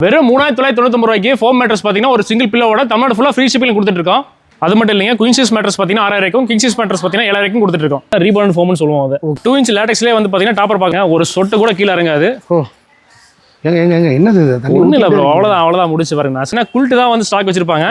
வெறும் மூணாயிரத்தி தொள்ளாயிரத்தி தொண்ணூத்தொம்பது ரூபாய்க்கு ஃபோம் மேட்ரஸ் பார்த்தீங்கன்னா ஒரு சிங்கிள் பில்லோட தமிழ்நாடு ஃபுல்லாக ஃப்ரீ ஷிப்பிங் கொடுத்துட்டு இருக்கோம் அது மட்டும் இல்லைங்க குயின்சிஸ் மேட்ரஸ் பார்த்தீங்கன்னா ஆறாயிரம் இருக்கும் கிங்சிஸ் மேட்ரஸ் பார்த்தீங்கன்னா ஏழாயிரம் கொடுத்துட்டு இருக்கோம் ரீபாண்ட் ஃபோம்னு சொல்லுவோம் அது. டூ இன்ச் லேட்டக்ஸ்லேயே வந்து பார்த்தீங்கன்னா டாப்பர் பாருங்க ஒரு சொட்டு கூட கீழே இறங்காது. ஓ எங்க எங்க எங்க என்னது ஒன்றும் இல்லை ப்ரோ அவ்வளோதான் அவ்வளோதான் முடிச்சு பாருங்க. நான் குல்ட்டு தான் வந்து ஸ்டாக் வச்சிருப்பாங்க.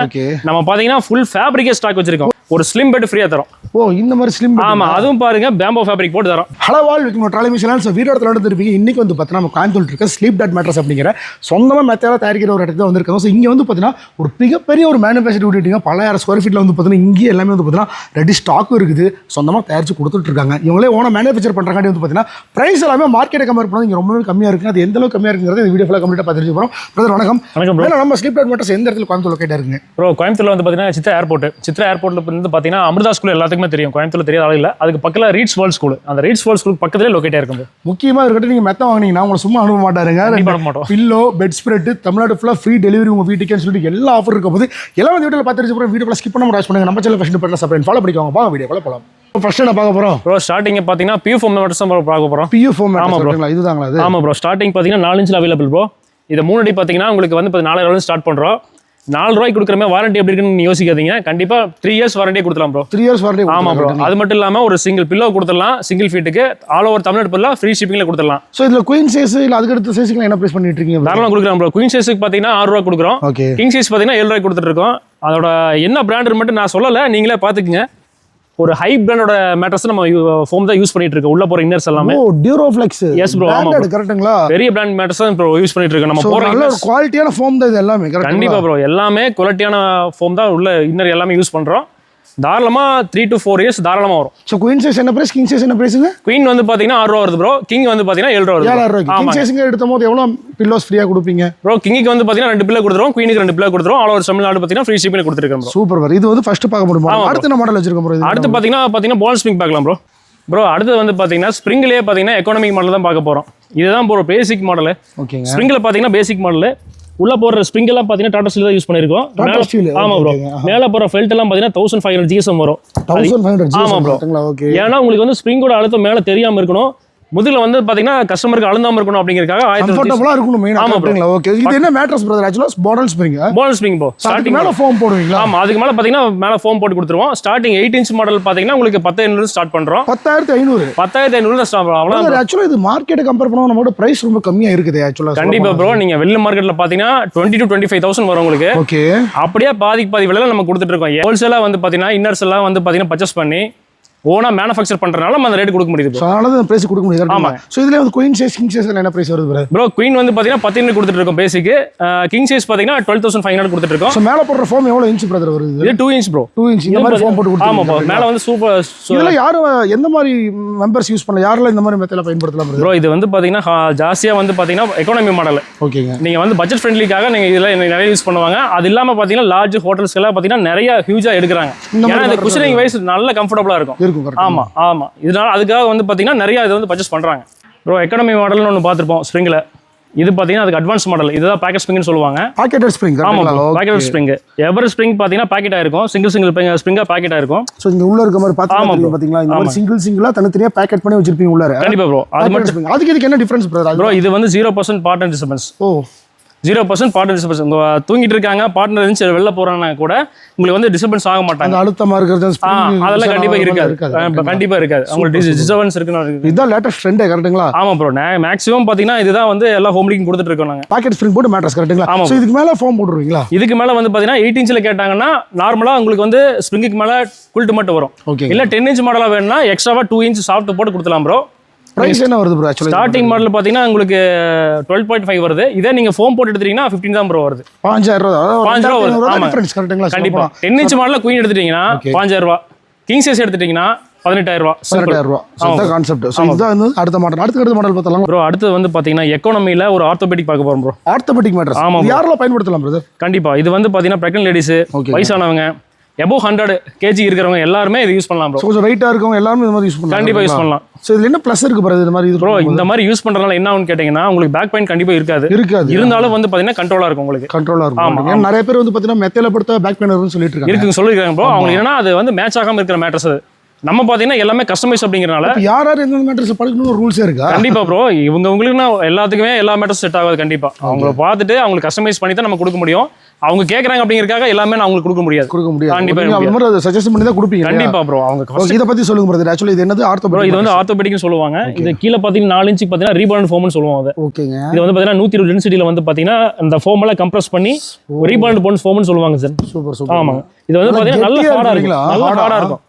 நம்ம பார்த்தீங்கன்னா ஃபுல் ஃபேப்ரிக்கே ஸ்டாக் வச்சிருக்கோம். ஒரு ஸ்லிம் பெட் ஃப்ரீயாக தரோம். ஓ இந்த மாதிரி ஸ்லிம் ஆமா அதுவும் பாருங்க பேம்போ ஃபேப்ரிக் போட்டு தரோம். ஹலோ வால் விற்கும் ட்ராலி மிஷினால் ஸோ வீடியோ இடத்துல வந்துருப்பீங்க இன்னைக்கு வந்து பார்த்தீங்கன்னா நம்ம கோயம்புத்தூர் இருக்க ஸ்லீப் டாட் மேட்ரஸ் அப்படிங்கிற சொந்தமாக மெத்தையால தயாரிக்கிற ஒரு இடத்துல வந்திருக்காங்க. ஸோ இங்கே வந்து பார்த்தீங்கன்னா ஒரு மிகப்பெரிய ஒரு மேனுஃபேக்சர் விட்டுட்டீங்க. பல்லாயிரம் ஸ்கொயர் ஃபீட்டில் வந்து பார்த்தீங்கன்னா இங்கே எல்லாமே வந்து பார்த்தீங்கன்னா ரெடி ஸ்டாக்கும் இருக்குது. சொந்தமாக தயாரிச்சு கொடுத்துட்டு இருக்காங்க. இவங்களே ஓன மேனுஃபேக்சர் பண்ணுறாங்க வந்து பார்த்தீங்கன்னா ப்ரைஸ் எல்லாமே மார்க்கெட்டை கம்பேர் பண்ணால் இங்கே ரொம்பவே கம்மியாக இருக்குது அது எந்த அளவுக்கு கம்மியாக இருக்குங்கிறது இந்த வீடியோ ஃபுல்லாக கம்ப்ளீட்டாக பார்த்துட்டு போகிறோம் பிரதர் வணக்கம். வணக்கம். மேலே நம்ம ஸ்லீப் டாட் மேட்ரஸ் எந்த இடத்துல கோயம்புத்தூர் லொக்கேட்டாக இருக்குங்க. ப்ரோ கோயம்புத்தூர்ல வந்து பார்த்தீங்கன்னா சித்ரா ஏர்போர்ட் சித்ரா ஏர்போர்ட்ல வந்து பார்த்தீங்கன்னா அமிர்தா ஸ்கூல் எல்லாத்துக்குமே தெரியும். கோயம்புத்தூர்ல தெரியாத ஆள் இல்லை. அதுக்கு பக்கத்தில் ரீட்ஸ் வேர்ல்ட் ஸ்கூல் அந்த ரீட்ஸ் வேர்ல்ட் ஸ்கூல் பக்கத்துலேயே லொக்கேட்டாக இருக்கும் bro. முக்கியமாக இருக்கட்டும் நீங்கள் மெத்த வாங்கினீங்கன்னா உங்களை சும்மா அனுப்ப மாட்டாருங்க. மாட்டோம். பில்லோ பெட் ஸ்ப்ரெட் தமிழ்நாடு ஃபுல்லாக ஃப்ரீ டெலிவரி உங்கள் வீட்டுக்குன்னு சொல்லிட்டு எல்லா ஆஃபர் இருக்கும் போது எல்லாம் வீட்டில் பார்த்து அப்புறம் வீடியோ ஸ்கிப் பண்ண முடியாது பண்ணுங்க. நம்ம சேனல் ஃபஸ்ட்டு பண்ணலாம் சப்ரேட் ஃபாலோ பண்ணிக்கோங்க. வாங்க வீடியோ போகலாம் ஃபர்ஸ்ட் என்ன பார்க்க ப்ரோ ஸ்டார்டிங் பார்த்தீங்கன்னா பியூ ஃபோம் மட்டும் bro பார்க்க போகிறோம் பியூ ஃபோம் ஆமா. மேட்ரஸ் இதுதாங்களா அது ப்ரோ ஸ்டார்டிங் பார்த்தீங்கன்னா நாலு இன்ச்சில் அவைலபிள் ப்ரோ இது மூணு அடி உங்களுக்கு வந்து இப்போ நாலாயிரம் ஸ்டார்ட் பண்ணுறோம் நாலு ரூபாய்க்கு கொடுக்குறமே வாரண்டி எப்படி இருக்குன்னு யோசிக்காதீங்க. கண்டிப்பாக த்ரீ இயர்ஸ் வாரண்டியே கொடுத்துலாம் ப்ரோ த்ரீ இயர்ஸ் வாரண்டி ஆமாம் ப்ரோ அது மட்டும் இல்லாமல் ஒரு சிங்கிள் பில்லோ கொடுத்துடலாம். சிங்கிள் ஃபீட்டுக்கு ஆல் ஓவர் தமிழ்நாடு ஃபுல்லாக ஃப்ரீ ஷிப்பிங்கில் கொடுத்துடலாம். ஸோ இதில் குயின் சைஸ் இல்லை அதுக்கு அடுத்த சைஸ்க்கு என்ன ப்ரைஸ் பண்ணிட்டு இருக்கீங்க தாராளமாக கொடுக்குறோம் ப்ரோ குயின் சைஸுக்கு பார்த்தீங்கன்னா ஆறு ரூபா கொடுக்குறோம். கிங் சைஸ் பார்த்தீங்கன்னா ஏழு ரூபாய் கொடுத்துட்டு இருக்கோம். அதோட என்ன பிராண்ட் மட்டும் நான் சொல்லலை. நீங்களே பார்த்துக்குங்க. ஒரு ஹை பிராண்டோட மேட்ரஸ் நம்ம ஃபோம் தான் யூஸ் பண்ணிட்டு இருக்கோம். உள்ள போற இன்னர்ஸ் எல்லாமே. ஓ டியூரோஃப்ளெக்ஸ் Yes bro, ஆமா. கரெக்ட்டுங்களா பெரிய பிராண்ட் மேட்ரஸ் தான் இப்போ யூஸ் பண்ணிட்டு இருக்கோம். நம்ம போற நல்ல குவாலிட்டியான ஃபோம் தான் இது எல்லாமே கண்டிப்பா ப்ரோ எல்லாமே குவாலிட்டியான ஃபோம் தான் உள்ள இன்னர் எல்லாமே யூஸ் பண்றோம். தாராளமா த்ரீ டு ஃபோர் இயர்ஸ் தாராளமா வரும். ஸோ குயின் சைஸ் என்ன ப்ரைஸ் கிங் சைஸ் என்ன ப்ரைஸுங்க குயின் வந்து பாத்தீங்கன்னா ஆறு ரூபா வருது ப்ரோ கிங் வந்து பாத்தீங்கன்னா ஏழு ரூபா வருது ஏழாயிரம் கிங் சைஸுங்க எடுத்த போது எவ்வளோ பில்லோஸ் ஃப்ரீயாக கொடுப்பீங்க? ப்ரோ கிங்குக்கு வந்து பாத்தீங்கன்னா ரெண்டு பிள்ளை கொடுத்துருவோம். குயினுக்கு ரெண்டு பிள்ளை கொடுத்துருவோம். ஆல் ஓவர் தமிழ்நாடு பாத்தீங்கன்னா ஃப்ரீ ஷிப்பிங் கொடுத்துருக்கோம் ப்ரோ சூப்பர் வர் இது வந்து ஃபர்ஸ்ட் பார்க்க முடியுமா. அடுத்த மாடல் வச்சிருக்கோம் ப்ரோ அடுத்து பாத்தீங்கன்னா பாத்தீங்கன்னா பால் ஸ்ப்ரிங் பார்க்கலாம் ப்ரோ ப்ரோ அடுத்து வந்து பாத்தீங்கன்னா ஸ்ப்ரிங்லேயே பாத்தீங்கன்னா எக்கானமிக் மாடல் தான் பார்க்க போறோம். இதுதான் ப்ரோ பேசிக் மாடல் ஓகேங்க. ஸ்ப்ரிங்கில் பார்த்தீங்கன்னா பேசிக் மாடல் உள்ள போற ஸ்ப்ரிங் எல்லாம் பார்த்தீங்கன்னா டாடா ஸ்டீல் தான் யூஸ் பண்ணிருக்கோம். ஆமா ப்ரோ. மேல போற ஃபெல்ட் எல்லாம் பார்த்தீங்கன்னா தௌசண்ட் ஃபைவ் ஹண்ட்ரட் ஜிஎஸ்எம் வரும். ஆமா. ஓகே ஏன்னா உங்களுக்கு வந்து ஸ்ப்ரிங்கோட அழுத்தம் மேல தெரியாம இருக்கணும். முதுகுல வந்து பாத்தீங்கன்னா கஸ்டமருக்கு அழுந்தாம இருக்கணும் அப்படிங்கறதுக்காக ஆயிரத்தி கம்ஃபர்டபுளாக இருக்கணும் மெயின் ஆமா bro. கரெக்ட்டுங்களா ஓகே இது என்ன மேட்ரஸ் பிரதர் ஆக்சுவலாக model spring bonnell spring bro அதுக்கு ஸ்டார்டிங் மேலே ஃபோம் போடுவீங்களா? ஆமா அதுக்கு மேல பாத்தீங்கன்னா மேல ஃபோம் போட்டு கொடுத்துருவோம். ஸ்டார்டிங் எயிட் இன்ச் மாடல் பாத்தீங்கன்னா உங்களுக்கு பத்து ஐநூறு ஸ்டார்ட் பண்றோம். பத்தாயிரத்தி ஐநூறு. பத்தாயிரத்தி ஐநூறு ஸ்டார்ட் அவ்வளவு ஆக்சுவலாக இது மார்க்கெட்டை கம்பேர் பண்ணுவோம் நம்மளோட பிரைஸ் ரொம்ப கம்மியாக இருக்குது ஆக்சுவலாக கண்டிப்பா ப்ரோ நீங்க வெளில மார்க்கெட்ல பாத்தீங்கன்னா twenty two twenty five thousand வரும் உங்களுக்கு. ஓகே அப்படியே பாதிக்கு பாதி விலையில நம்ம கொடுத்துட்டு இருக்கோம். ஹோல்சேலாக வந்து பார்த்தீங்கன்னா இன்னர்ஸ் எல்லாம் வந்து பார்த்தீங்கன்னா பர்ச்சேஸ் பண்ணி ஓனா மேனுஃபேக்சர் பண்றதுனால நம்ம அந்த ரேட் கொடுக்க முடியுது அதனால தான் பிரைஸ் கொடுக்க முடியாது. ஆமா. ஸோ இதில் வந்து குயின் சைஸ் கிங் சைஸ் என்ன பிரைஸ் வருது ப்ரோ குயின் வந்து பார்த்தீங்கன்னா பத்து கொடுத்துட்டு இருக்கோம் பேசிக்கு கிங் சைஸ் பார்த்தீங்கன்னா டுவெல் தௌசண்ட் ஃபைவ் ஹண்ட்ரட் கொடுத்துட்டு இருக்கோம். மேலே போடுற ஃபோம் எவ்வளோ இன்ச் பிரதர் வருது இது two inch bro two inch இந்த மாதிரி ஃபோம் போட்டு ஆமா மேலே வந்து சூப்பர் இதில் யாரும் எந்த மாதிரி மெம்பர்ஸ் யூஸ் பண்ணலாம்? யாரெல்லாம் இந்த மாதிரி மெத்தடில் பயன்படுத்தலாம் ப்ரோ இது வந்து பார்த்தீங்கன்னா ஹா- ஜாஸ்தியா வந்து பார்த்தீங்கன்னா எக்கானமி மாடல் ஓகேங்க. நீங்க வந்து பட்ஜெட் ஃப்ரெண்ட்லிக்காக நீங்க இதில் நிறைய யூஸ் பண்ணுவாங்க. அது இல்லாம பார்த்தீங்கன்னா லார்ஜ் ஹோட்டல்ஸ் எல்லாம் பார்த்தீங்கன்னா நிறைய ஹியூஜா எடுக்கிறாங்க. ஏன்னா இந்த குஷனிங் வைஸ் நல்ல கம்ஃபர்டபுளா இருக்கும். இருக்கும் கரெக்ட் ஆமா ஆமா. இதனால அதுக்காக வந்து பாத்தீங்கன்னா நிறைய இது வந்து பர்ச்சேஸ் பண்றாங்க. ப்ரோ எக்கனாமி மாடல்னு ஒன்று பார்த்துருப்போம் ஸ்ப்ரிங்கில் இது பார்த்தீங்கன்னா அதுக்கு அட்வான்ஸ் மாடல் இதுதான் பேக்கெட் ஸ்ப்ரிங்னு சொல்லுவாங்க. பாக்கெட்டட் ஸ்ப்ரிங் ஆமா கரெக்டுங்களா பேக்கெட் ஸ்ப்ரிங் எவர் ஸ்ப்ரிங் பார்த்தீங்கன்னா பேக்கெட் ஆயிருக்கும். சிங்கிள் சிங்கிள் ஸ்ப்ரிங்கா பேக்கெட் ஆயிருக்கும். ஸோ இங்க உள்ள இருக்க மாதிரி பார்த்தீங்கன்னா bro. பார்த்தீங்களா இந்த மாதிரி சிங்கிள் சிங்கிளா தனித்தனியா பேக்கெட் பண்ணி வச்சிருப்பீங்க உள்ளார. கண்டிப்பா ப்ரோ அது மட்டும். அதுக்கு இதுக்கு என்ன டிஃபரன்ஸ் ப்ரோ இது வந்து zero percent partner disturbance oh. Zero percent partner disturbance உங்க தூங்கிட்டு இருக்காங்க பார்ட்னர் இருந்துச்சு வெளில போறாங்கன்னா கூட உங்களுக்கு வந்து டிஸ்டர்பன்ஸ் ஆக மாட்டாங்க. அந்த அழுத்தமா இருக்கிறது அதெல்லாம் கண்டிப்பா அதெல்லாம் இருக்காது. இருக்காது. ஆ, கண்டிப்பா. இருக்காது. உங்களுக்கு டிஸ்டர்பன்ஸ் இருக்குன்னு இதுதான் லேட்டஸ்ட் ட்ரெண்டே கரெக்ட்டுங்களா ஆமா ப்ரோ மேக்ஸிமம் பார்த்தீங்கன்னா இதுதான் வந்து எல்லா ஹோம்லிக்கும் கொடுத்துட்டு இருக்கோம் நாங்க. பாக்கெட் ஸ்ப்ரிங் போட்டு மேட்ரஸ் கரெக்ட்டுங்களா ஆமா ஸோ இதுக்கு மேல ஃபோம் போட்டுருவீங்களா? இதுக்கு மேல வந்து பாத்தீங்கன்னா எயிட் இன்ச்சில் கேட்டாங்கன்னா நார்மலா உங்களுக்கு வந்து ஸ்ப்ரிங்குக்கு மேல குல்ட்டு மட்டும் வரும். ஓகே இல்ல டென் இன்ச் மாடலா வேணும்னா எக்ஸ்ட்ராவா டூ இன்ச் சாஃப்ட் போட்டு கொடுத்துலாம் ப்ரோ பிரைஸ் என்ன வருது ப்ரோ ஆக்சுவலி ஸ்டார்டிங் மாடல் பாத்தீங்கன்னா உங்களுக்கு டுவெல் பாயிண்ட் ஃபைவ் வருது. இதே நீங்க ஃபோம் போட்டு எடுத்துட்டீங்கன்னா ஃபிஃப்டின் தான் ப்ரோ வருது. பாஞ்சாயிரம் ரூபா. பாஞ்சாயிரம் ரூபா வருது. கரெக்ட்டுங்களா கண்டிப்பா. டென் இன்ச் மாடல குயின் எடுத்துட்டீங்கன்னா பாஞ்சாயிரம் ரூபா. கிங் சைஸ் எடுத்துட்டீங்கன்னா பதினெட்டாயிரம் ரூபா. பதினெட்டாயிரம் ரூபா. கான்செப்ட் ஸோ இதுதான் வந்து அடுத்த மாடல் அடுத்த அடுத்த மாடல் பார்த்தலாம் ப்ரோ அடுத்து வந்து பாத்தீங்கன்னா எக்கானமில ஒரு ஆர்த்தோபெடிக் பார்க்க போறோம் ப்ரோ ஆர்த்தோபெட்டிக் மேட்ரஸ் ஆமா இது யாரெல்லாம் பயன்படுத்தலாம் பிரதர் கண்டிப்பா. இது வந்து பாத்தீங்கன்னா பிரெக்னன்ட் லேடிஸ். வயசானவங்க. எபோவ் ஹண்ட்ரட் கேஜி இருக்கிறவங்க எல்லாருமே இது யூஸ் பண்ணலாம் ப்ரோ கொஞ்சம் வெயிட்டாக இருக்கவங்க எல்லாருமே இந்த மாதிரி யூஸ் பண்ணலாம். கண்டிப்பா யூஸ் பண்ணலாம். ஸோ இதுல என்ன ப்ளஸ் இருக்கு பிரதர் இந்த மாதிரி ப்ரோ இந்த மாதிரி யூஸ் பண்றதுனால என்ன ஆகும்னு கேட்டீங்கன்னா உங்களுக்கு பேக் பெயின் கண்டிப்பா இருக்காது. இருக்காது. இருந்தாலும் வந்து பாத்தீங்கன்னா கண்ட்ரோலா இருக்கும் உங்களுக்கு. கண்ட்ரோலாக இருக்கும். ஏன்னா நிறைய பேர் வந்து பார்த்தீங்கன்னா மெத்தையில படுத்த பேக் பெயின் வரும்னு சொல்லிட்டு இருக்காங்க. இருக்குன்னு சொல்லிருக்காங்க ப்ரோ அவங்க என்னன்னா அது வந்து மேட்ச் ஆகாம இருக்கிற மேட்ரஸ் அது. நம்ம பார்த்தீங்கன்னா எல்லாமே கஸ்டமைஸ் அப்படிங்கிறனால யார் யார் எந்தெந்த மேட்ரஸ் படுக்கணும் ஒரு ரூல்ஸே இருக்கா? கண்டிப்பா ப்ரோ இவங்க உங்களுக்கு எல்லாத்துக்குமே எல்லா மேட்டர்ஸ் செட் ஆகாது கண்டிப்பா. அவங்கள பார்த்துட்டு அவங்களுக்கு கஸ்டமைஸ் பண்ணி தான் நம்ம கொடுக்க முடியும். அவங்க கேட்கறாங்க அப்படிங்கறக்காக எல்லாமே நான் அவங்களுக்கு கொடுக்க முடியாது. கொடுக்க முடியாது. கண்டிப்பா அந்த மாதிரி சஜஷன் பண்ணி தான் கொடுப்பீங்க? கண்டிப்பா ப்ரோ அவங்க இதை பத்தி சொல்லுங்க பிரதர் ஆக்சுவலி இது என்னது? ஆர்த்தோ ப்ரோ இது வந்து ஆர்த்தோபெடிக்னு சொல்லுவாங்க. இது கீழே பார்த்தீங்கன்னா நாலு இன்ச்சுக்கு பார்த்தீங்கன்னா ரீபாண்ட் ஃபோம்னு சொல்லுவாங்க அது. ஓகேங்க. இது வந்து பார்த்தீங்கன்னா நூற்றி இருபது டென்சிட்டியில் வந்து பார்த்தீங்கன்னா அந்த ஃபோம் எல்லாம் கம்ப்ரஸ் பண்ணி ரீபாண்ட் போன்ஸ் ஃபோம்னு சொல்லுவாங்க சார் சூப்பர் சூப்பர் ஆமாங்க. இது வந்து நல்லா பார்த்தீங்கன்னா நல்ல ஹார்டாக இருக்கும்? நல்ல? ஹார்டாக இருக்கும்.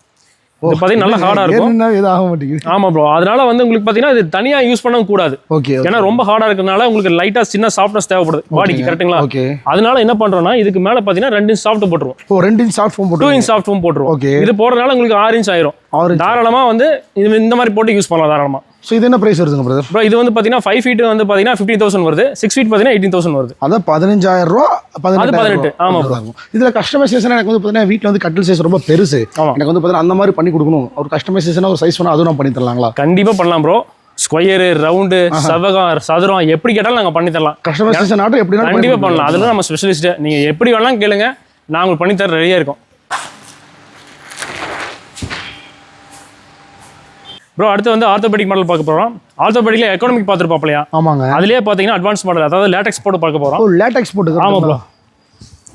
இது பார்த்தீங்கன்னா நல்ல ஹார்டாக இருக்கும். இது ஆக மாட்டேங்குது? ஆமா ப்ரோ அதனால வந்து உங்களுக்கு பார்த்தீங்கன்னா இது தனியாக யூஸ் பண்ணவும் கூடாது. ஓகே ஏன்னா ரொம்ப ஹார்டாக இருக்கிறதுனால உங்களுக்கு லைட்டாக சின்ன சாஃப்ட்னஸ் தேவைப்படுது. பாடிக்கு கரெக்ட்டுங்களா ஓகே அதனால என்ன பண்றோம்னா இதுக்கு மேல பாத்தீங்கன்னா ரெண்டு இன்ச் சாஃப்ட் போட்டுருவோம். ஓ ரெண்டு inch soft foam two inch soft foam போட்டுருவோம். ஓகே இது போடுறதுனால உங்களுக்கு ஆறு இன்ச் ஆயிரும். தாராளமா வந்து இது இந்த மாதிரி போட்டு யூஸ் பண்ணலாம் தாராளமா. ஸோ இது என்ன பிரைஸ் வருதுங்க பிரதர் ப்ரோ இது வந்து பாத்தீங்கன்னா ஃபைவ் ஃபீட் வந்து பாத்தீங்கன்னா ஃபிஃப்டி தௌசண்ட் வருது. சிக்ஸ் ஃபீட் பாத்தீங்கன்னா எயிட்டீன் தௌசண்ட் வருது. அதான் பதினஞ்சாயிரம் ரூபா பதினெட்டு. ஆமா ப்ரோ ஆகும் இதுல கஸ்டமைசேஷன் எனக்கு வந்து பார்த்தீங்கன்னா வீட்டில் வந்து கட்டில் சைஸ் ரொம்ப பெருசு. எனக்கு வந்து பார்த்தீங்கன்னா அந்த மாதிரி பண்ணி கொடுக்கணும். ஒரு கஸ்டமைசேஷனாக ஒரு சைஸ் பண்ணால் அதுவும் நான் பண்ணி தரலாங்களா? கண்டிப்பா பண்ணலாம் ப்ரோ ஸ்கொயரு ரவுண்டு செவகம் சதுரம் எப்படி கேட்டாலும் நாங்க பண்ணி தரலாம். கஸ்டமைசேஷன் ஆட்டம் எப்படி கண்டிப்பா பண்ணலாம். அதுல நம்ம ஸ்பெஷலிஸ்ட் நீங்க எப்படி வேணாலும் கேளுங்க. நான் உங்களுக்கு பண்ணி தர ரெடியா இருக்கோம். ப்ரோ அடுத்து வந்து ஆர்த்தோபெடிக் மாடல் பார்க்க போறோம். ஆர்த்தோபெடிக்ல எக்கனாமிக் பார்த்துருப்பாப்லையா ஆமாங்க. அதுலயே பாத்தீங்கன்னா அட்வான்ஸ் மாடல் அதாவது லேட்டெக்ஸ் போட்டு பார்க்க போறோம். ஓ லேட்டெக்ஸ் போட்டு ஆமா ப்ரோ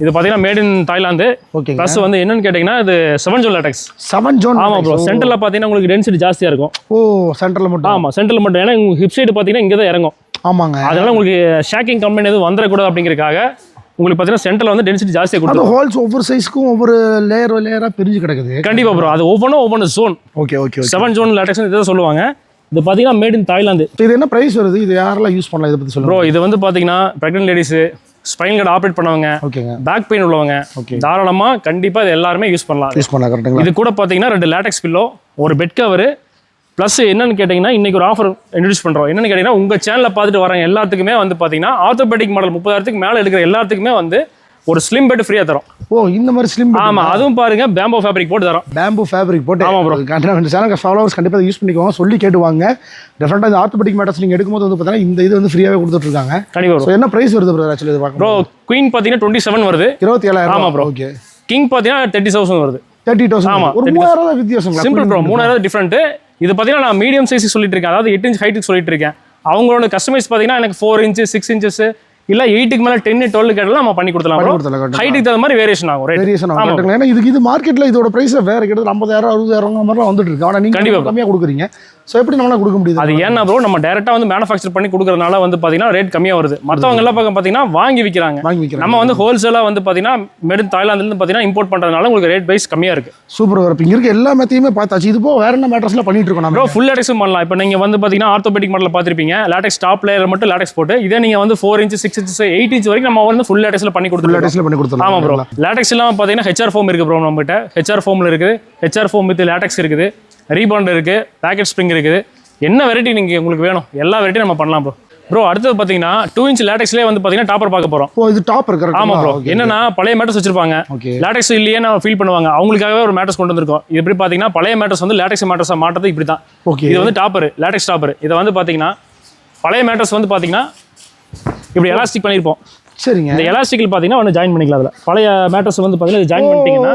இது பாத்தீங்கன்னா மேட் இன் தாய்லாந்து ஓகேங்க. ப்ளஸ் வந்து என்னன்னு கேட்டிங்கன்னா இது seven zone latex seven zone ஆமா ப்ரோ சென்டர்ல பாத்தீங்கன்னா உங்களுக்கு டென்சிட்டி ஜாஸ்தியா இருக்கும். ஓ சென்டரில் மட்டும். ஆமா சென்டர்ல மட்டும். ஏன்னா உங்க ஹிப் சைடு பாத்தீங்கன்னா இங்க தான் இறங்கும். ஆமாங்க. அதனால உங்களுக்கு ஷேக்கிங் கம்பெனி எதுவும் வந்துடக்கூடாது அப்படிங்கறக்காக உங்களுக்கு பாத்தீங்கன்னா சென்டர்ல வந்து டென்சிட்டி ஜாஸ்தியா அந்த கொடுத்துரும் ஹோல்ஸ் ஒவ்வொரு சைஸ்க்கும் ஒவ்வொரு லேயர் லேயராக பிரிஞ்சு கிடக்குது. கண்டிப்பா ப்ரோ அது ஒவ்வொன்றும் ஒவ்வொன்று zone okay okay okay seven zone latex இதை சொல்லுவாங்க. இது பாத்தீங்கன்னா மேட் இன் தாய்லாந்து இது என்ன பிரைஸ் வருது? இது யாரெல்லாம் யூஸ் பண்ணலாம்? இதை பற்றி சொல்லுங்க. ப்ரோ இது வந்து பாத்தீங்கன்னா pregnant ladies spine cord operate பண்ணவங்க ஓகேங்க பேக் பெயின் உள்ளவங்க Okay. தாராளமா கண்டிப்பா இது எல்லாருமே யூஸ் பண்ணலாம். யூஸ் பண்ணலாம் கரெக்டுங்களா இது கூட பார்த்தீங்கன்னா ரெண்டு லேட்டெக்ஸ் பில்லோ ஒரு பெட் கவர் ப்ளஸ் என்னன்னு கேட்டிங்கன்னா இன்னைக்கு ஒரு ஆஃபர் இன்ட்ரடியூஸ் பண்ணுறோம் என்னன்னு கேட்டிங்கன்னா உங்கள் சேனலில் பார்த்துட்டு வரவங்க எல்லாத்துக்குமே வந்து பார்த்தீங்கன்னா ஆர்த்தோபெடிக் மாடல் முப்பதாயிரத்துக்கு மேலே எடுக்கிற எல்லாத்துக்குமே வந்து ஒரு ஸ்லிம் பெட் ஃப்ரீயாக தரோம். ஓ இந்த மாதிரி ஸ்லிம் ஆமாம் அதுவும் பாருங்க பேம்போ ஃபேப்ரிக் போட்டு தரோம். பேம்பு ஃபேப்ரிக் போட்டு. ஆமா bro. கண்டிப்பாக சேனல் ஃபாலோவர்ஸ் கண்டிப்பாக யூஸ் பண்ணிக்கோங்க சொல்லி கேட்டுவாங்க. டெஃபினட்டாக இந்த ஆர்த்தோபெடிக் மேட்டர்ஸ் நீங்கள் எடுக்கும்போது வந்து பார்த்தீங்கன்னா இந்த இது வந்து ஃப்ரீயாகவே கொடுத்துட்ருக்காங்க. கண்டிப்பாக என்ன ப்ரைஸ் வருது ப்ரோ ஆக்சுவலி இது ப்ரோ பார்க்கணும் குயின் பார்த்தீங்கன்னா டுவெண்ட்டி செவன் வருது. இருபத்தி ஏழாயிரம் ஆமா bro. ஓகே கிங் பார்த்தீங்கன்னா தேர்ட்டி தௌசண்ட் வருது. தேர்ட்டி தௌசண்ட் ஆமா, ஒரு 30,000 மூவாயிரம் ரூபாய் வித்தியாசம் சிம்பிள் ப்ரோ மூணாயிரம் டிஃப்ரெண்ட் இது பார்த்தீங்கன்னா நான் மீடியம் சைஸ் சொல்லிட்டு இருக்கேன் அதாவது எட்டு இன்ச் ஹைட்டுக்கு சொல்லிட்டு இருக்கேன் அவங்களோட கஸ்டமைஸ் பார்த்தீங்கன்னா எனக்கு ஃபோர் இன்ச்சு சிக்ஸ் இன்ச்சஸ் இல்ல எயிட்டுக்கு மேல டென் டுவெல் கேட்டாலும் நம்ம பண்ணி கொடுத்துலாம். ஹைட்டுக்கு தகுந்த மாதிரி வேரியேஷன் ஆகும் வேரியேஷன் ஆகும்? ஏன்னா இதுக்கு இது மார்க்கெட்டில் இதோட ப்ரைஸ் வேற கிட்டத்தட்ட ஐம்பதாயிரம் அறுபதாயிரம் மாதிரிலாம் வந்துட்டு இருக்கு. ஆனால் நீங்கள் கண்டிப்பா bro. கம்மியாக கொடுக்குறீங்க. ஸோ எப்படி நம்மளால கொடுக்க முடியுது? அது ஏன்னா ப்ரோ நம்ம டேரக்டா வந்து மேனுஃபேக்சர் பண்ணி கொடுக்கறதுனால வந்து பாத்தீங்கன்னா ரேட் கம்மியா வருது. மத்தவங்க எல்லாம் பக்கம் பாத்தீங்கன்னா வாங்கி விற்கிறாங்க வாங்கி விற்கிறேன் நம்ம வந்து ஹோல்சேலா வந்து பாத்தீங்கன்னா மெடு தாய்லாந்துல இருந்து பாத்தீங்கன்னா இம்போர்ட் பண்றதுனால உங்களுக்கு ரேட் வைஸ் கம்மியா இருக்கு. சூப்பர் வரும் இங்கே இருக்க எல்லா மெத்தையுமே பார்த்தாச்சு. இது போக வேற என்ன மேட்டர்ஸ்லாம் பண்ணிட்டு இருக்கோம் நம்ம ஃபுல் லேட்டெக்ஸும் பண்ணலாம். இப்போ நீங்க வந்து பாத்தீங்கன்னா ஆர்த்தோபெடிக் மாடல பார்த்திருப்பீங்க. லேட்டெக்ஸ் டாப் லேயர் மட்டும் லேட்டெக்ஸ் போட்டு இதே நீங்க வந்து four inch six inch eight inch வரைக்கும் நம்ம வந்து ஃபுல் லேட்டெக்ஸ்ல பண்ணி கொடுத்துருக்கோம். லேட்டஸ்ட்டில் பண்ணி கொடுத்துருலாம் ஆமா ப்ரோ லேட்டெக்ஸ் இல்லாம பாத்தீங்கன்னா ஹெச்ஆர் ஃபோம் இருக்கு ப்ரோ நம்மகிட்ட. ஹெச்ஆர் ஃபோம்ல இருக்குது. ஹெச்ஆர் ஃபோம் வித் லேட்டெக்ஸ் இருக்குது. ரீபாண்ட் இருக்கு பேக்கெட் ஸ்ப்ரிங் இருக்குது. என்ன வெரைட்டி நீங்க உங்களுக்கு வேணும்? எல்லா வெரைட்டியும் நம்ம பண்ணலாம் ப்ரோ ப்ரோ அடுத்தது பாத்தீங்கன்னா டூ இன்ச் லேட்டெக்ஸ்லேயே வந்து பாத்தீங்கன்னா டாப்பர் பார்க்க போறோம். ஓ இது டாப் இருக்கு ஆமா ப்ரோ என்னன்னா பழைய மேட்டர்ஸ் வச்சிருப்பாங்க. லேட்டெக்ஸ் இல்லையே நான் ஃபீல் பண்ணுவாங்க. அவங்களுக்காகவே ஒரு மேட்டர்ஸ் கொண்டு வந்திருக்கோம். இது எப்படி பாத்தீங்கன்னா பழைய மேட்டர்ஸ் வந்து லேட்டெக்ஸ் மேட்டர்ஸா மாட்டது இப்படி தான் ஓகே இது வந்து டாப்பர் லேட்டெக்ஸ் டாப்பர் இதை வந்து பாத்தீங்கன்னா பழைய மேட்டர்ஸ் வந்து பாத்தீங்கன்னா இப்படி எலாஸ்டிக் பண்ணியிருப்போம் சரிங்க. இந்த எலாஸ்டிக்கில் பார்த்தீங்கன்னா ஒன்று ஜாயின் பண்ணிக்கலாம் அதில். பழைய மேட்டர்ஸ் வந்து பார்த்தீங்கன்னா ஜாயின் பண்ணிட்டீங்கன்னா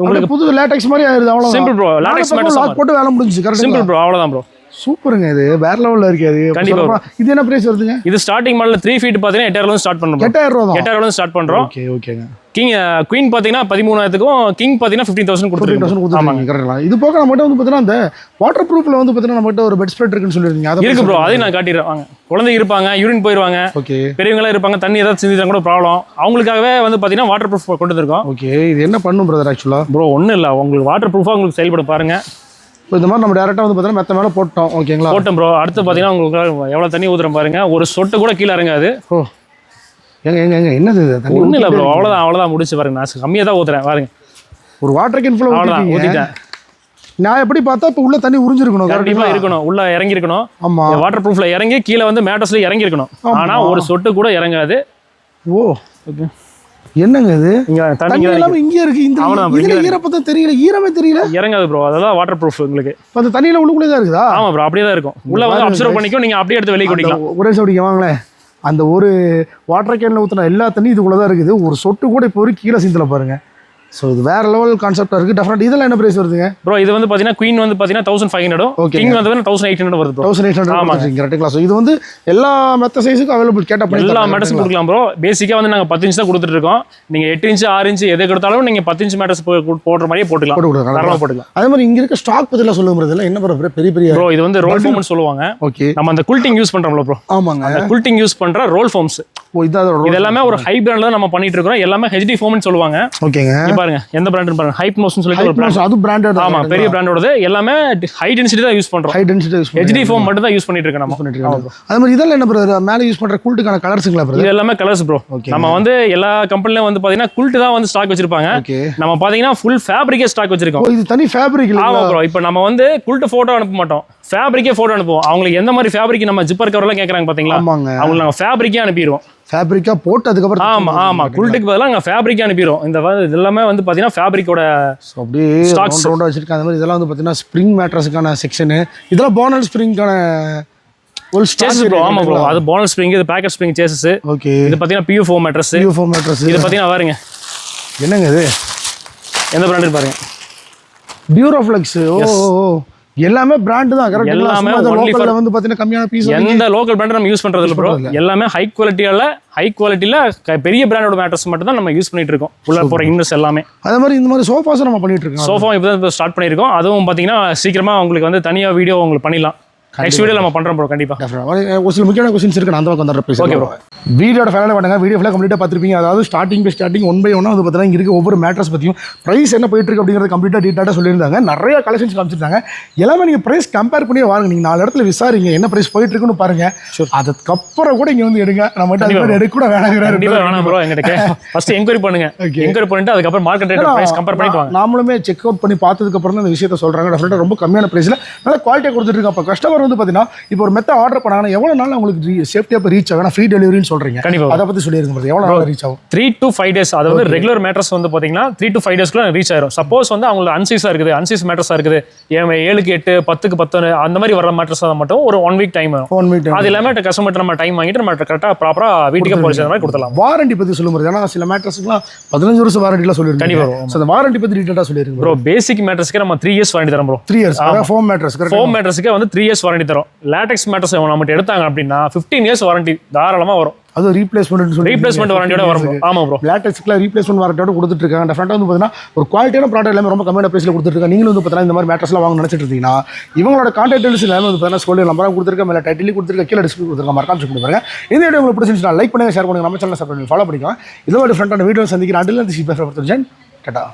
உங்களுக்கு புது லேட்டெக்ஸ் மாதிரி ஆயிருது அவ்வளோ Simple bro. Latex matters லாக் போட்டு வேலை முடிஞ்சுச்சு கரெக்ட் சிம்பிள் ப்ரோ அவ்வளோதான் ப்ரோ சூப்பருங்க இது. வேற லெவல்ல இருக்கு அது. கண்டிப்பா. இது என்ன பிரைஸ் வருதுங்க? இது ஸ்டார்டிங் மாடல் த்ரீ ஃபீட் பார்த்தீங்கன்னா எட்டாயிரம் ஸ்டார்ட் பண்ணுறோம் எட்டாயிரம் ரூபா எட்டாயிரம் ஸ்டார்ட் பண்ணுறோம் ஓகே ஓகேங்க. கிங் குயின் பார்த்தீங்கன்னா பதிமூணாயிரத்துக்கும் கிங் பார்த்தீங்கன்னா ஃபிஃப்டீன் தௌசண்ட் கொடுத்துருக்கோம் தௌசண்ட் கொடுத்துருக்கீங்க. கரெக்டாக இது போக நம்மகிட்ட வந்து பார்த்தீங்கன்னா அந்த வாட்டர் ப்ரூஃப்ல வந்து பார்த்தீங்கன்னா நம்மகிட்ட ஒரு பெட் ஸ்ப்ரெட் இருக்குன்னு சொல்லியிருந்தீங்க. அதை இருக்கு ப்ரோ அதையும் நான் காட்டிடுறேன். வாங்க. குழந்தை இருப்பாங்க யூரின் போயிருவாங்க. ஓகே. பெரியவங்களாம் இருப்பாங்க தண்ணி ஏதாவது சிந்திச்சா கூட ப்ராப்ளம் அவங்களுக்காகவே வந்து பார்த்தீங்கன்னா வாட்டர் ப்ரூஃப் கொண்டு வந்திருக்கோம். ஓகே. இது என்ன பண்ணும் பிரதர் ஆக்சுவலாக ப்ரோ ஒன்றும் இல்லை. உங்களுக்கு வாட்டர் ப்ரூஃபாக உங்களுக்கு செயல்பட பாருங்க. இப்போ இந்த மாதிரி நம்ம டேரெக்டாக வந்து பார்த்தீங்கன்னா மெத்த மேலே போட்டோம் ஓகேங்களா போட்டோம் ப்ரோ அடுத்து பார்த்தீங்கன்னா உங்களுக்கு எவ்வளோ தண்ணி ஊத்துறோம் பாருங்க. ஒரு சொட்டு கூட கீழே இறங்காது. ஓ. எங்க எங்க எங்க என்னது ஒன்றும் இல்லை ப்ரோ. அவ்வளோதான் அவ்வளோதான் முடிச்சு பாருங்க. நான் கம்மியாக தான் ஊத்துறேன் பாருங்க. ஒரு வாட்டர் கேன் ஃபுல்லாக அவ்வளோதான் ஊற்றிட்டேன் நான் எப்படி பார்த்தா இப்போ உள்ள தண்ணி உறிஞ்சிருக்கணும் கண்டிப்பாக இருக்கணும். உள்ள இறங்கி இருக்கணும் ஆமா. வாட்டர் ப்ரூஃப்ல இறங்கி கீழே வந்து மேட்டர்ஸ்ல இறங்கி இருக்கணும் ஆமா. ஆனா ஒரு சொட்டு கூட இறங்காது. ஓ. என்னங்க இது? இங்க தண்ணி தண்ணி இங்க எல்லாமே இங்கே இருக்கு. இந்த இதுல ஈரப்பதம் தெரியல. ஈரமே தெரியல. இறங்காது ப்ரோ அதெல்லாம் வாட்டர் ப்ரூஃப் உங்களுக்கு அந்த தண்ணியில உள்ளுக்குள்ளே தான் இருக்குதா? ஆமா ப்ரோ அப்படியே தான் இருக்கும். உள்ள வந்து அப்சர்வ் பண்ணிக்கும். நீங்க அப்படியே எடுத்து வெளியே குடிக்கலாம். ஒரே சவுடிங்க வாங்களேன். அந்த ஒரு வாட்டர் கேன்ல ஊற்றின எல்லா தண்ணி இதுக்குள்ள தான் இருக்குது. ஒரு சொட்டு கூட இப்போ வரைக்கும் கீழே சிந்தல பாருங்க. ஸோ இது வேற லெவல் கான்செப்டாக இருக்குது டெஃபினட் இதெல்லாம் என்ன ப்ரைஸ் வருதுங்க? ப்ரோ இது வந்து பார்த்தீங்கன்னா குயின் வந்து பார்த்தீங்கன்னா தௌசண்ட் ஃபைவ் ஹண்ட்ரடும் Okay. கிங் வந்து தௌசண்ட் எயிட் ஹண்ட்ரட் வருது தௌசண்ட் எயிட் ஹண்ட்ரட் கரெக்டுங்களா ஸோ இது வந்து எல்லா மெத்த சைஸுக்கும் அவைலபிள் கேட்டால் எல்லா correct-ங்களா? கொடுக்கலாம் ப்ரோ பேசிக்காக வந்து நாங்கள் பத்து இன்ச் தான் கொடுத்துட்டு இருக்கோம். நீங்கள் எட்டு இன்ச்சு ஆறு இன்ச்சு எது கொடுத்தாலும் நீங்கள் பத்து இன்ச் மேட்டர்ஸ் போடுற மாதிரியே போட்டுக்கலாம். போட்டு கொடுக்கலாம் தாராளமாக போட்டுக்கலாம். அதே மாதிரி இங்க இருக்க ஸ்டாக் பத்திலாம் சொல்லுங்க. இதெல்லாம் என்ன ப்ரோ பெரிய பெரிய ப்ரோ இது வந்து ரோல் ஃபோம்னு சொல்லுவாங்க. ஓகே நம்ம அந்த குல்ட்டிங் யூஸ் பண்ணுறோம்ல ப்ரோ ஆமாங்க. அந்த குல்ட்டிங் யூஸ் பண்ணுற ரோல் ஃபோம்ஸ் ஓ இதான் அதோட இது எல்லாமே ஒரு ஹை பிராண்ட்ல தான் நம்ம பண்ணிட்டு இருக்கிறோம். எல்லாமே ஹெச்டி ஃபோம்னு சொல்லுவாங்க. ஓகேங்க. பாருங்க எந்த பிராண்ட் பாருங்க. ஹைப் ஒரு brand. அது பிராண்டட் ஆமா பெரிய பிராண்டோடது எல்லாமே ஹை டென்சிட்டி தான் யூஸ் பண்றோம். High density use HD foam மட்டும் தான் யூஸ் பண்ணிட்டு இருக்கோம் நம்ம. பண்ணிட்டு இருக்காங்க அதே மாதிரி இதெல்லாம் என்ன ப்ரோ மேலே யூஸ் பண்ற கூல்ட்டுக்கான கலர்ஸுங்களா ப்ரோ இது எல்லாமே கலர்ஸ் ப்ரோ. நம்ம வந்து எல்லா கம்பெனிலும் வந்து பாத்தீங்கன்னா குல்ட் தான் வந்து ஸ்டாக் வச்சிருப்பாங்க. நம்ம பாத்தீங்கன்னா ஃபுல் ஃபேப்ரிக்கே ஸ்டாக் வச்சிருக்கோம். இது தனி ஃபேப்ரிக் ஆமா ப்ரோ இப்போ நம்ம வந்து குல்ட் போட்டோ அனுப்ப மாட்டோம். ஃபேப்ரிக்கே போட்டோ அனுப்புவோம். அவங்களுக்கு எந்த மாதிரி ஃபேப்ரிக் நம்ம ஜிப்பர் கவர்லாம் கேக்குறாங்க பாத்தீங்களா? ஆமாங்க. அவங்களுக்கு நாங்க ஃபேப்ரிக்கே அனுப்பிடுவோம். ஃபேப்ரிக்கா போட்டு அதுக்கப்புறம் ஆமா ஆமா. குல்ட்டுக்கு பதிலாக நாங்கள் ஃபேப்ரிக்கே அனுப்பிடுவோம். இந்த இது எல்லாமே வந்து பாத்தீங்கன்னா ஃபேப்ரிக்கோட அப்படியே. ரவுண்ட் ரவுண்டாக வச்சிருக்காங்க. அந்த மாதிரி இதெல்லாம் வந்து பார்த்தீங்கன்னா ஸ்ப்ரிங் மேட்ரஸுக்கான செக்ஷனு இதெல்லாம் போனல் ஸ்ப்ரிங்கான ஒரு சேசஸ் ப்ரோ ஆமா ப்ரோ அது போனல் ஸ்ப்ரிங் இது பேக்கெட் ஸ்ப்ரிங் சேசஸ் ஓகே இது பாத்தீங்கன்னா PU foam mattress UFO mattress இது பாத்தீங்கன்னா பாருங்க என்னங்க இது? எந்த பிராண்ட் பாருங்க. பியூரோஃப்ளெக்ஸ் ஓ. எல்லாமே பிராண்டு தான். கரெக்ட் எல்லாமே லோக்கலில் வந்து பார்த்தீங்கன்னா கம்மியான பீஸ் எந்த லோக்கல் பிராண்ட் நம்ம யூஸ் பண்றது இல்ல ப்ரோ எல்லாமே ஹை குவாலிட்டியால ஹை குவாலிட்டியில பெரிய பிராண்டோட மேட்ரஸ் மட்டும் தான் நம்ம யூஸ் பண்ணிட்டு இருக்கோம். உள்ள போற இன்வெஸ்ட் எல்லாமே. அதே மாதிரி இந்த மாதிரி சோஃபாஸும் நம்ம பண்ணிட்டு இருக்கோம். சோஃபா இப்போ ஸ்டார்ட் பண்ணியிருக்கோம். அதுவும் பாத்தீங்கன்னா சீக்கிரமா உங்களுக்கு வந்து தனியா வீடியோ உங்களுக்கு பண்ணிடலாம். நெக்ஸ்ட் வீடியோ நம்ம பண்றோம் ப்ரோ கண்டிப்பா. Definitely. ஒரு சில முக்கியமான கொஸ்டின்ஸ் இருக்கு நான் அந்த பக்கம் வந்துடுறேன் பேசுகிறேன் bro. வீடியோட ஃபேனல் பண்ணுங்க வீடியோ ஃபுல்லாக கம்ப்ளீட்டாக பார்த்துருப்பீங்க. அதாவது starting by starting one by ஒன்னாக வந்து பார்த்தீங்கன்னா இங்க இருக்க ஒவ்வொரு மேட்ரஸ் பற்றியும் ப்ரைஸ் என்ன போயிட்டு இருக்கு அப்படிங்கிறது கம்ப்ளீட்டாக டீட்டாக சொல்லியிருந்தாங்க. நிறைய கலெக்ஷன்ஸ் காமிச்சிருந்தாங்க. எல்லாமே நீங்கள் ப்ரைஸ் கம்பேர் பண்ணி வாங்க. நீங்கள் நாலு இடத்துல விசாரிங்க என்ன ப்ரைஸ் போயிட்டு இருக்குன்னு பாருங்க. அதுக்கப்புறம் கூட இங்கே வந்து எடுங்க. நம்ம மாதிரி எடுக்க கூட வேணாங்கிறாரு வேணாம் ப்ரோ எங்கிட்ட ஃபர்ஸ்ட் என்கொயரி பண்ணுங்க. என்கொயரி பண்ணிட்டு அதுக்கப்புறம் மார்க்கெட் ரேட் பிரைஸ் கம்பேர் பண்ணிட்டு வாங்க. நாமளுமே செக் அவுட் பண்ணி பார்த்ததுக்கு அப்புறம் தான் இந்த விஷயத்த சொல்றாங்க. டெஃபினட்டாக ரொம்ப கம்மியான பிரைஸ்ல நல்ல குவாலிட்டியாக கொடுத்துட்டு இருக்காங்க அப்போ கஸ்டமர் வந்து பார்த்தீங்கன்னா இப்போ ஒரு மெத்த ஆர்டர் பண்ணாங்கன்னா எவ்வளோ நாள் உங்களுக்கு சேஃப்டியாக இப்போ ரீச் ஆகும்? ஃப்ரீ டெலிவரின்னு சொல்றீங்க. கண்டிப்பா அதை பத்தி சொல்லிருங்க brother. எவ்வளோ நாள் ரீச் ஆகும்? த்ரீ டு ஃபைவ் டேஸ் அதாவது ரெகுலர் மேட்ரஸ் வந்து பாத்தீங்கன்னா த்ரீ டு ஃபைவ் டேஸ்க்குள்ள ரீச் ஆயிரும். சப்போஸ் வந்து அவங்களுக்கு அன்சீஸா இருக்குது அன்சீஸ் மேட்ரஸா இருக்குது. ஏழுக்கு எட்டு பத்துக்கு பத்து அந்த மாதிரி வர மேட்ரஸ் மட்டும் ஒரு one week time one week அது எல்லாமே கஸ்டமர் நம்ம டைம் வாங்கிட்டு நம்ம கரெக்டாக ப்ராப்பரா வீட்டுக்கு சேர்ந்த மாதிரி கொடுத்துலாம் வாரண்டி பத்தி சொல்ல முடியாது ஏன்னா சில மேட்ரஸ்க்குலாம் பதினஞ்சு வருஷம் வாரண்டிலாம் சொல்லிருக்கீங்க. கண்டிப்பா வரும். ஸோ அந்த வாரண்டி பத்தி டீட்டெயிலாக சொல்லிருங்க ப்ரோ பேசிக் மேட்ரஸ்க்கு நம்ம த்ரீ இயர்ஸ் வாரண்டி தரோம் bro three years foam mattress foam மேட்ரஸ்க்கு வந்து த்ரீ இயர்ஸ் வாரண்டி தரும். லேட்டெக்ஸ் மேட்ரஸ் நம்மகிட்ட எடுத்தாங்க அப்படின்னா ஃபிஃப்டீன் இயர்ஸ் வாரண்டி தாராளமா வரும். அது ரீப்ளேஸ்மெண்ட் சொல்லி ரீப்ளேஸ்மெண்ட் வாரண்டியோட வரும். bro. ஆமா ப்ரோ லேட்டெக்ஸ்க்குலாம் ரீப்ளேஸ்மெண்ட் வாரண்டியோட கொடுத்துட்டு இருக்காங்க டெஃபினட்டாக வந்து பார்த்தீங்கன்னா ஒரு குவாலிட்டியான ப்ராடக்ட் எல்லாமே ரொம்ப கம்மியான ப்ரைஸில் கொடுத்துட்டு இருக்காங்க நீங்களும் வந்து பார்த்தீங்கன்னா இந்த மாதிரி மேட்ரஸ்லாம் வாங்க நினச்சிட்டு இருந்தீங்கன்னா இவங்களோட கான்டாக்ட் டீல்ஸ் எல்லாமே வந்து பார்த்தீங்கன்னா சொல்லி நம்பராக கொடுத்துருக்கேன் மேலே டைட்டிலி கொடுத்துருக்க கீழே டிஸ்பிளே கொடுத்துருக்க மறக்காம செக் பண்ணுங்க இந்த வீடியோ உங்களுக்கு பிடிச்சிருந்துச்சுன்னா லைக் பண்ணுங்க ஷேர் பண்ணுங்க. நம்ம சேனல் சப்ஸ்கிரைப் பண்ணி ஃபாலோ பண்ணிக்கலாம் இதோட டிஃப்ரெண்டான வீடியோ சந்திக்கிறேன். அண்டில் தி சி பேசுகிறேன் டாடா.